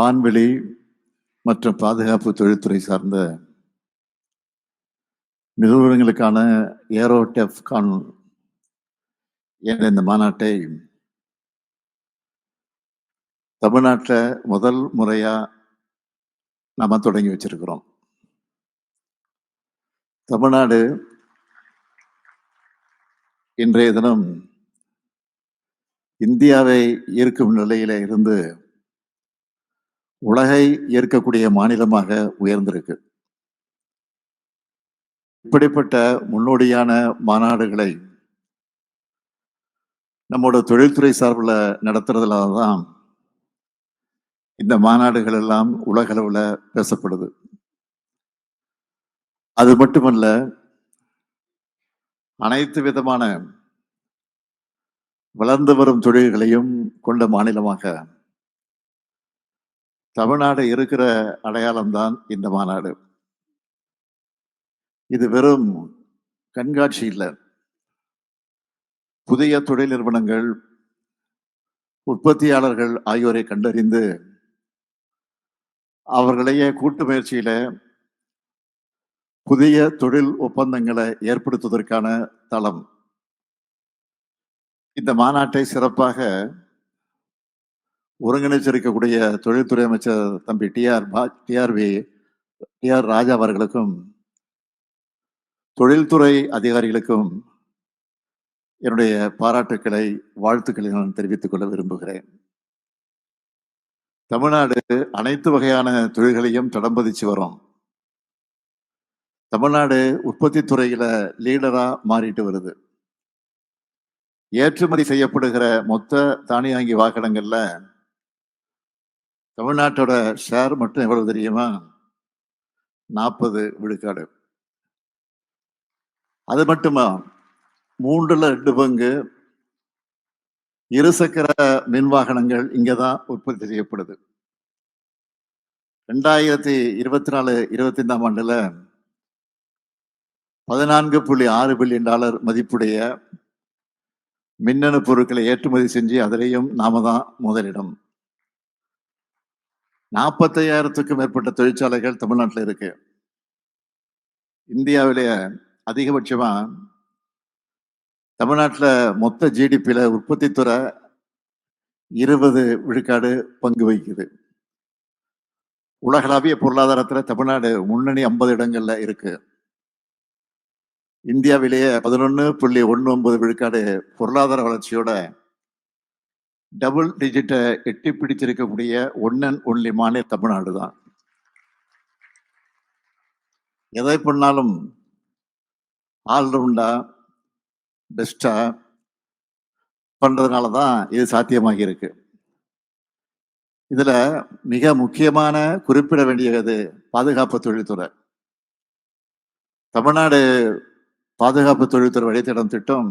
வான்வெளி மற்றும் பாதுகாப்பு தொழில்துறை சார்ந்த நிறுவனங்களுக்கான ஏரோடெஃப்கான் என்ற இந்த மாநாட்டை தமிழ்நாட்டில் முதல் முறையாக நாம் தொடங்கி வச்சிருக்கிறோம். தமிழ்நாடு இன்றைய தினம் இந்தியாவை ஈர்க்கும் நிலையில இருந்து உலகை ஏற்கக்கூடிய மாநிலமாக உயர்ந்திருக்கு. இப்படிப்பட்ட முன்னோடியான மாநாடுகளை நம்மோட தொழில்துறை சார்பில் நடத்துறதுல தான் இந்த மாநாடுகள் எல்லாம் உலகளவில் பேசப்படுது. அது மட்டுமல்ல அனைத்து விதமான வளர்ந்து வரும் தொழில்களையும் கொண்ட மாநிலமாக தமிழ்நாடு இருக்கிற அடையாளம்தான் இந்த மாநாடு. இது வெறும் கண்காட்சி இல்லை. புதிய தொழில் நிறுவனங்கள் உற்பத்தியாளர்கள் ஆகியோரை கண்டறிந்து அவர்களையே கூட்டு முயற்சியில புதிய தொழில் ஒப்பந்தங்களை ஏற்படுத்துவதற்கான தளம். இந்த மாநாட்டை சிறப்பாக ஒருங்கிணைச்சிருக்கக்கூடிய தொழில்துறை அமைச்சர் தம்பி டிஆர் டிஆர்வி டிஆர் ராஜா அவர்களுக்கும் தொழில்துறை அதிகாரிகளுக்கும் என்னுடைய பாராட்டுக்களை வாழ்த்துக்களை நான் தெரிவித்துக் கொள்ள விரும்புகிறேன். தமிழ்நாடு அனைத்து வகையான தொழில்களையும் தடம்பதிச்சு வரும். தமிழ்நாடு உற்பத்தி துறையில லீடரா மாறிட்டு வருது. ஏற்றுமதி செய்யப்படுகிற மொத்த தானியாங்கி வாகனங்கள்ல தமிழ்நாட்டோட ஷேர் மட்டும் எவ்வளவு தெரியுமா? நாற்பது விழுக்காடு. அது மட்டுமா? மூன்றுல ரெண்டு பங்கு. இருசக்கர மின் வாகனங்கள் இங்கதான் உற்பத்தி செய்யப்படுது. ரெண்டாயிரத்தி இருபத்தி நாலு இருபத்தி ஐந்தாம் ஆண்டுல பதினான்கு புள்ளி ஆறு பில்லியன் டாலர் மதிப்புடைய மின்னணு பொருட்களை ஏற்றுமதி செஞ்சு அதிலையும் நாம தான் முதலிடம். நாற்பத்தையாயிரத்துக்கும் மேற்பட்ட தொழிற்சாலைகள் தமிழ்நாட்டில் இருக்கு. இந்தியாவிலேயே அதிகபட்சமா தமிழ்நாட்டில் மொத்த ஜிடிபியில் உற்பத்தி துறை இருபது விழுக்காடு பங்கு வகிக்குது. உலகளாவிய பொருளாதாரத்தில் தமிழ்நாடு முன்னணி ஐம்பது இடங்கள்ல இருக்கு. இந்தியாவிலேயே பதினொன்று புள்ளி ஒன்று ஒன்பது விழுக்காடு பொருளாதார வளர்ச்சியோட டபுள் டிஜிட்டை எட்டி பிடிச்சிருக்கக்கூடிய ஒன்னன் ஒன்லி மாநில தமிழ்நாடு தான். எதை பண்ணாலும் ஆல்ரவுண்டா பெஸ்டா பண்ணுறதுனால தான் இது சாத்தியமாகி இருக்கு. இதில் மிக முக்கியமான குறிப்பிட வேண்டியது பாதுகாப்பு தொழில்துறை. தமிழ்நாடு பாதுகாப்பு தொழில்துறை வழித்தடம் திட்டம்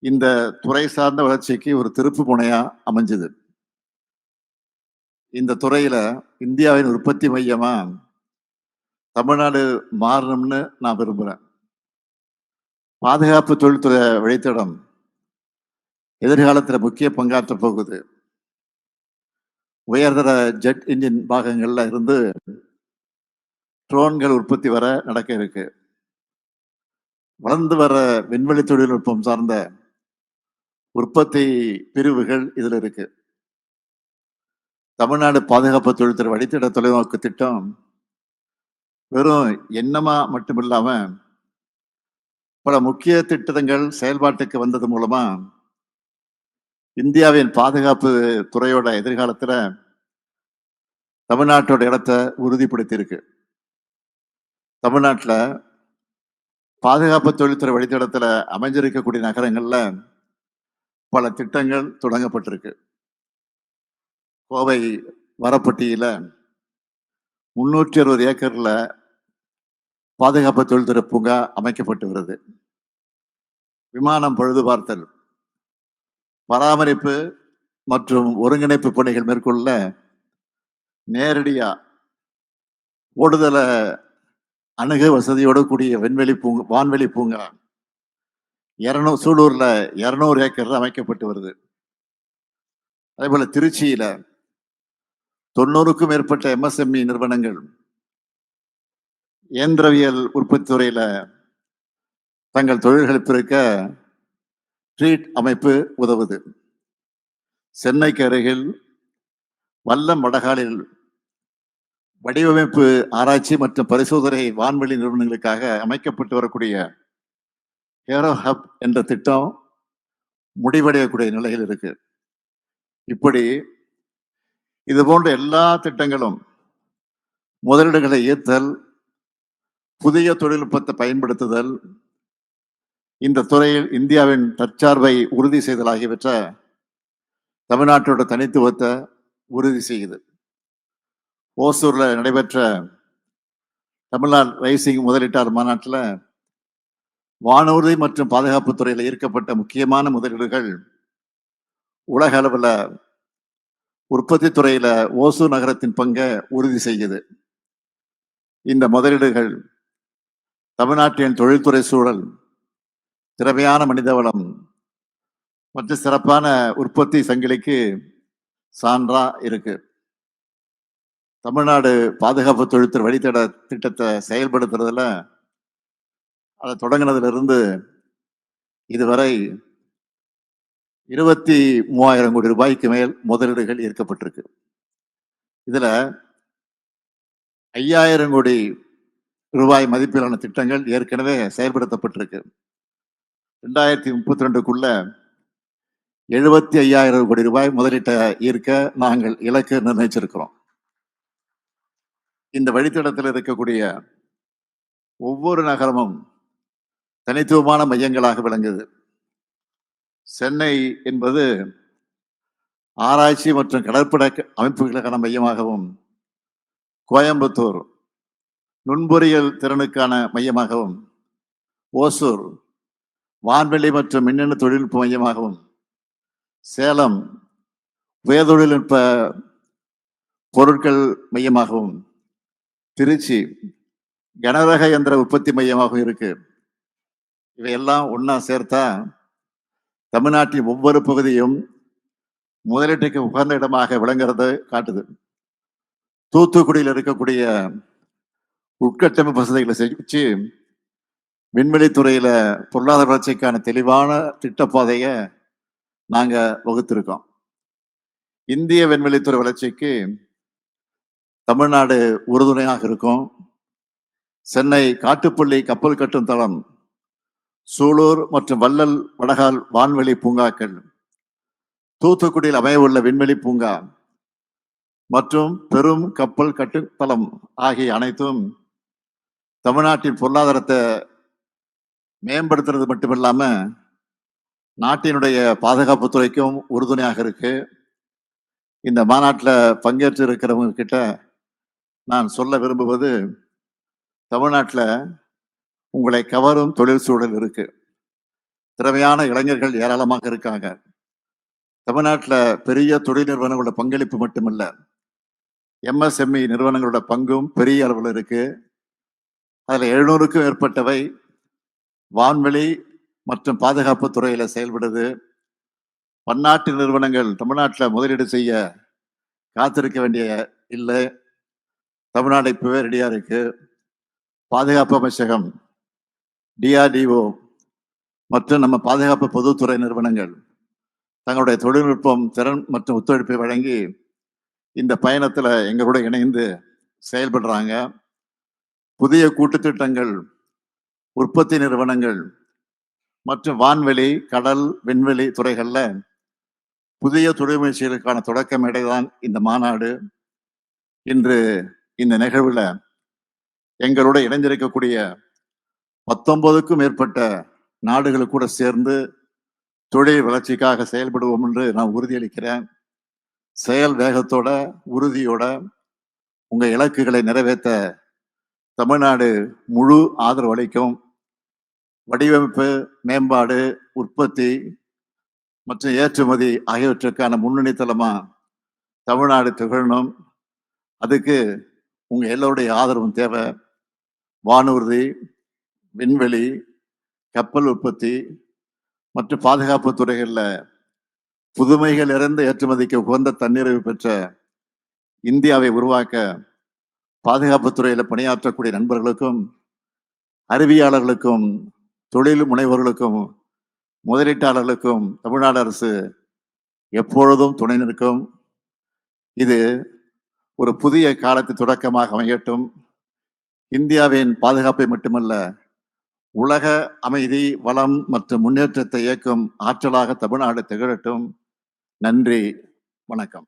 இந்த துறை சார்ந்த வளர்ச்சிக்கு ஒரு திருப்பு முனையா அமைஞ்சது. இந்த துறையில இந்தியாவின் உற்பத்தி மையமா தமிழ்நாடு மாறணும்னு நான் விரும்புறேன். பாதுகாப்பு தொழில்துறை வழித்தடம் எதிர்காலத்தில் முக்கிய பங்காற்ற போகுது. உயர்தர ஜெட் இன்ஜின் பாகங்கள்ல இருந்து ட்ரோன்கள் உற்பத்தி வர நடக்க இருக்கு. வளர்ந்து வர விண்வெளி தொழில்நுட்பம் சார்ந்த உற்பத்தி பிரிவுகள் இதுல இருக்கு. தமிழ்நாடு பாதுகாப்பு தொழில்துறை வழித்திட தொலைநோக்கு திட்டம் வெறும் எண்ணமா மட்டும் இல்லாம பல முக்கிய திட்டங்கள் செயல்பாட்டுக்கு வந்தது மூலமா இந்தியாவின் பாதுகாப்பு துறையோட எதிர்காலத்துல தமிழ்நாட்டோட இடத்த உறுதிப்படுத்தியிருக்கு. தமிழ்நாட்டில் பாதுகாப்பு தொழில்துறை வழித்தடத்துல அமைஞ்சிருக்கக்கூடிய நகரங்களில் பல திட்டங்கள் தொடங்கப்பட்டிருக்கு. கோவை வரப்பட்டியில் முன்னூற்றி அறுபது ஏக்கரில் பாதுகாப்பு தொழில்துறை பூங்கா அமைக்கப்பட்டு வருது. விமானம் பழுது பார்த்தல் பராமரிப்பு மற்றும் ஒருங்கிணைப்பு பணிகள் மேற்கொள்ள நேரடியாக ஓடுதலை அணுக வசதியோடு கூடிய விண்வெளி பூங்கா வான்வெளி பூங்கா இரநூறு சூலூர்ல இருநூறு ஏக்கர் அமைக்கப்பட்டு வருது. அதே போல திருச்சியில தொண்ணூறுக்கும் மேற்பட்ட எம்எஸ்எம்இ நிறுவனங்கள் இயந்திரவியல் உற்பத்தி துறையில தங்கள் தொழில்களை பிறக்க ட்ரீட் அமைப்பு உதவுது. சென்னைக்கு அருகில் வல்லம் வடகாலில் வடிவமைப்பு ஆராய்ச்சி மற்றும் பரிசோதனை வான்வெளி நிறுவனங்களுக்காக அமைக்கப்பட்டு வரக்கூடிய ஏரோ ஹப் என்ற திட்டம் முடிவடையக்கூடிய நிலையில் இருக்கு. இப்படி இது போன்ற எல்லா திட்டங்களும் முதலீடுகளை ஈர்த்தல் புதிய தொழில்நுட்பத்தை பயன்படுத்துதல் இந்த துறையில் இந்தியாவின் தற்சார்பை உறுதி செய்தல் ஆகியவற்றை தமிழ்நாட்டோட தனித்துவத்தை உறுதி செய்யுது. ஓசூரில் நடைபெற்ற தமிழ்நாடு ரைசிங் முதலீட்டாளர் மாநாட்டில் வானூர்தி மற்றும் பாதுகாப்பு துறையில் ஈர்க்கப்பட்ட முக்கியமான முதலீடுகள் உலக அளவில் உற்பத்தி துறையில் ஓசூர் நகரத்தின் பங்கை உறுதி செய்யுது. இந்த முதலீடுகள் தமிழ்நாட்டின் தொழில்துறை சூழல் திறமையான மனிதவளம் மற்றும் சிறப்பான உற்பத்தி சங்கிலிக்கு சான்றா இருக்கு. தமிழ்நாடு பாதுகாப்பு தொழில்துறை வழித்தட திட்டத்தை செயல்படுத்துறதுல அதை தொடங்கினதுலேருந்து இதுவரை இருபத்தி மூவாயிரம் கோடி ரூபாய்க்கு மேல் முதலீடுகள் ஈர்க்கப்பட்டிருக்கு. இதில் ஐயாயிரம் கோடி ரூபாய் மதிப்பிலான திட்டங்கள் ஏற்கனவே செயல்படுத்தப்பட்டிருக்கு. ரெண்டாயிரத்தி முப்பத்தி ரெண்டுக்குள்ள எழுபத்தி ஐயாயிரம் கோடி ரூபாய் முதலீட்டை ஈர்க்க நாங்கள் இலக்கு நிர்ணயிச்சிருக்கிறோம். இந்த வழித்தடத்தில் இருக்கக்கூடிய ஒவ்வொரு நகரமும் தனித்துவமான மையங்களாக விளங்குது. சென்னை என்பது ஆராய்ச்சி மற்றும் கடற்படை அமைப்புகளுக்கான மையமாகவும் கோயம்புத்தூர் நுண்பொறியியல் திறனுக்கான மையமாகவும் ஓசூர் வான்வெளி மற்றும் மின்னணு தொழில்நுட்ப மையமாகவும் சேலம் உயர் தொழில்நுட்ப பொருட்கள் மையமாகவும் திருச்சி கனரக இயந்திர உற்பத்தி மையமாகவும் இருக்குது இவையெல்லாம் ஒன்றா சேர்த்தா தமிழ்நாட்டின் ஒவ்வொரு பகுதியும் முதலீட்டுக்கு உகந்த இடமாக விளங்குறது காட்டுது. தூத்துக்குடியில் இருக்கக்கூடிய உட்கட்டமைப்பு வசதிகளை செஞ்சு விண்வெளித்துறையில் பொருளாதார வளர்ச்சிக்கான தெளிவான திட்டப்பாதையை நாங்கள் வகுத்திருக்கோம். இந்திய விண்வெளித்துறை வளர்ச்சிக்கு தமிழ்நாடு உறுதுணையாக இருக்கும். சென்னை காட்டுப்பள்ளி கப்பல் கட்டும் தளம் சூலூர் மற்றும் வள்ளல் வடகால் வான்வெளி பூங்காக்கள் தூத்துக்குடியில் அமையவுள்ள விண்வெளி பூங்கா மற்றும் பெரும் கப்பல் கட்டுத்தளம் ஆகிய அனைத்தும் தமிழ்நாட்டின் பொருளாதாரத்தை மேம்படுத்துறது மட்டுமில்லாம நாட்டினுடைய பாதுகாப்பு துறைக்கும் உறுதுணையாக இருக்கு. இந்த மாநாட்டில் பங்கேற்று இருக்கிறவங்க கிட்ட நான் சொல்ல விரும்புவது தமிழ்நாட்டில் உங்களை கவரும் தொழில் சூழல் இருக்கு. திறமையான இளைஞர்கள் ஏராளமாக இருக்காங்க. தமிழ்நாட்டில் பெரிய தொழில் நிறுவனங்களோட பங்களிப்பு மட்டுமல்ல எம்எஸ்எம்இ நிறுவனங்களோட பங்கும் பெரிய அளவில் இருக்கு. அதில் எழுநூறுக்கும் மேற்பட்டவை வான்வெளி மற்றும் பாதுகாப்பு துறையில் செயல்படுது. பன்னாட்டு நிறுவனங்கள் தமிழ்நாட்டில் முதலீடு செய்ய காத்திருக்க வேண்டிய இல்லை. தமிழ்நாடு இப்பவே ரெடியாக இருக்கு. பாதுகாப்பு அமைச்சகம் டிஆர்டிஓ மற்றும் நம்ம பாதுகாப்பு பொதுத்துறை நிறுவனங்கள் தங்களுடைய தொழில்நுட்பம் திறன் மற்றும் ஒத்துழைப்பை வழங்கி இந்த பயணத்தில் எங்களோட இணைந்து செயல்படுறாங்க. புதிய கூட்டுத்திட்டங்கள் உற்பத்தி நிறுவனங்கள் மற்றும் வான்வெளி கடல் விண்வெளி துறைகளில் புதிய தொழில் முயற்சிகளுக்கான தொடக்க மேடைதான் இந்த மாநாடு. இன்று இந்த நிகழ்வில் எங்களோட இணைந்திருக்கக்கூடிய பத்தொன்பதுக்கும் மேற்பட்ட நாடுகள் கூட சேர்ந்து தொழில் வளர்ச்சிக்காக செயல்படுவோம் என்று நான் உறுதியளிக்கிறேன். செயல் வேகத்தோட உறுதியோட உங்கள் இலக்குகளை நிறைவேற்ற தமிழ்நாடு முழு ஆதரவு அளிக்கும். வடிவமைப்பு மேம்பாடு உற்பத்தி மற்றும் ஏற்றுமதி ஆகியவற்றுக்கான முன்னணி தளமாக தமிழ்நாடு திகழணும். அதுக்கு உங்கள் எல்லோருடைய ஆதரவும் தேவை. வானூர்தி விண்வெளி கப்பல் உற்பத்தி மற்றும் பாதுகாப்பு துறைகளில் புதுமைகள் இறந்த ஏற்றுமதிக்கு உகந்த தன்னிறைவு பெற்ற இந்தியாவை உருவாக்க பாதுகாப்பு துறையில் பணியாற்றக்கூடிய நண்பர்களுக்கும் அறிவியாளர்களுக்கும் தொழில் முனைவோர்களுக்கும் முதலீட்டாளர்களுக்கும் தமிழ்நாடு அரசு எப்பொழுதும் துணை நிற்கும். இது ஒரு புதிய காலத்து தொடக்கமாக அமையட்டும். இந்தியாவின் பாதுகாப்பை மட்டுமல்ல உலக அமைதி வளம் மற்றும் முன்னேற்றத்தை இயக்கும் ஆற்றலாக தமிழ்நாடு திகழட்டும். நன்றி வணக்கம்.